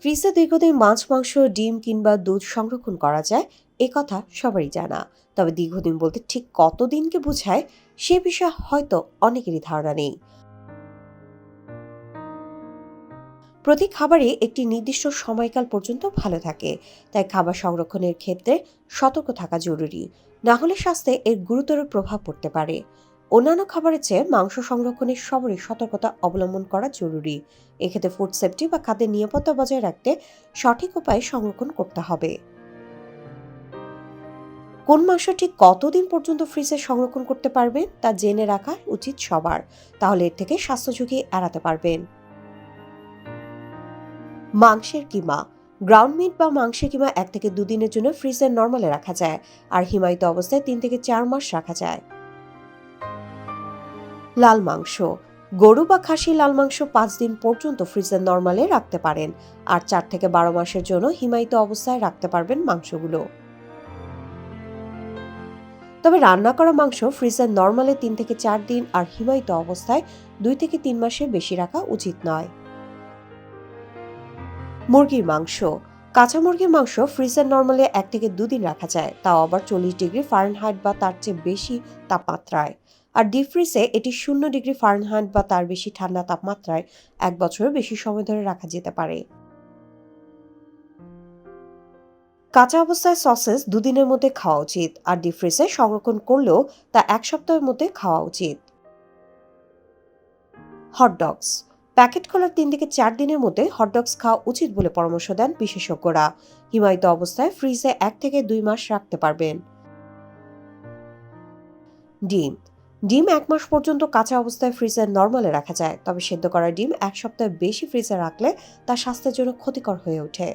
ফ্রিজে দীর্ঘদিন মাছ, মাংস, ডিম কিংবা দুধ সংরক্ষণ করা যায়, এ কথা সবারই জানা। তবে দীর্ঘদিন বলতে ঠিক কতদিনকে বোঝায়, সে বিষয়ে হয়তো অনেকেরই ধারণা নেই। প্রতি খাবারই একটি নির্দিষ্ট সময়কাল পর্যন্ত ভালো থাকে, তাই খাবার সংরক্ষণের ক্ষেত্রে সতর্ক থাকা জরুরি। না হলে স্বাস্থ্যে এর গুরুতর প্রভাব পড়তে পারে। অন্যান্য খাবারের চেয়ে মাংস সংরক্ষণের সবারই সতর্কতা অবলম্বন করা জরুরি। এক্ষেত্রে ফুড সেফটি বা খাদ্যের নিরাপত্তা বজায় রাখতে সঠিক উপায়ে সংরক্ষণ করতে হবে। কোন মাংস ঠিক কতদিন পর্যন্ত ফ্রিজে সংরক্ষণ করতে পারবেন তা জেনে রাখা উচিত সবার। তাহলে এর থেকে স্বাস্থ্য ঝুঁকি এড়াতে পারবেন। মাংসের কিমা। গ্রাউন্ড মিট বা মাংসের কিমা এক থেকে দুদিনের জন্য ফ্রিজের নর্মালে রাখা যায়। আর হিমায়িত অবস্থায় তিন থেকে চার মাস রাখা যায়। লাল মাংস। গরু বা খাসি লাল মাংস পাঁচ দিন পর্যন্ত ফ্রিজের নর্মালে রাখতে পারেন আর চার থেকে বারো মাসের জন্য হিমায়িত অবস্থায় রাখতে পারবেন মাংসগুলো। তবে রান্না করা মাংস ফ্রিজের নর্মালে তিন থেকে চার দিন আর হিমায়িত অবস্থায় দুই থেকে তিন মাসে বেশি রাখা উচিত নয়। মুরগির মাংস। কাঁচা মুরগির মাংস ফ্রিজের নর্মালে এক থেকে দুদিন রাখা যায়, তাও আবার চল্লিশ ডিগ্রি ফারেনহাইট বা তার চেয়ে বেশি তাপমাত্রায়। আর ডিপ ফ্রিজে এটি শূন্য ডিগ্রি ফারেনহাইট বা তার বেশি ঠান্ডা তাপমাত্রায় এক বছরের বেশি সময় ধরে রাখা যেতে পারে। কাঁচা অবস্থায় সসেস দুদিনের মধ্যে খাওয়া উচিত আর ডিপ ফ্রিজে সংরক্ষণ করলেও তা এক সপ্তাহের মধ্যে খাওয়া উচিত। হটডগস প্যাকেট খোলার তিন থেকে চার দিনের মধ্যে হটডগস খাওয়া উচিত বলে পরামর্শ দেন বিশেষজ্ঞরা। হিমায়িত অবস্থায় ফ্রিজে এক থেকে দুই মাস রাখতে পারবেন। ডিম. ডিম এক মাস পর্যন্ত কাঁচা অবস্থায় ফ্রিজে নর্মালে রাখা যায়, তবে সেদ্ধ করা ডিম এক সপ্তাহ বেশি ফ্রিজে রাখলে তা স্বাস্থ্যের জন্য ক্ষতিকর হয়ে ওঠে।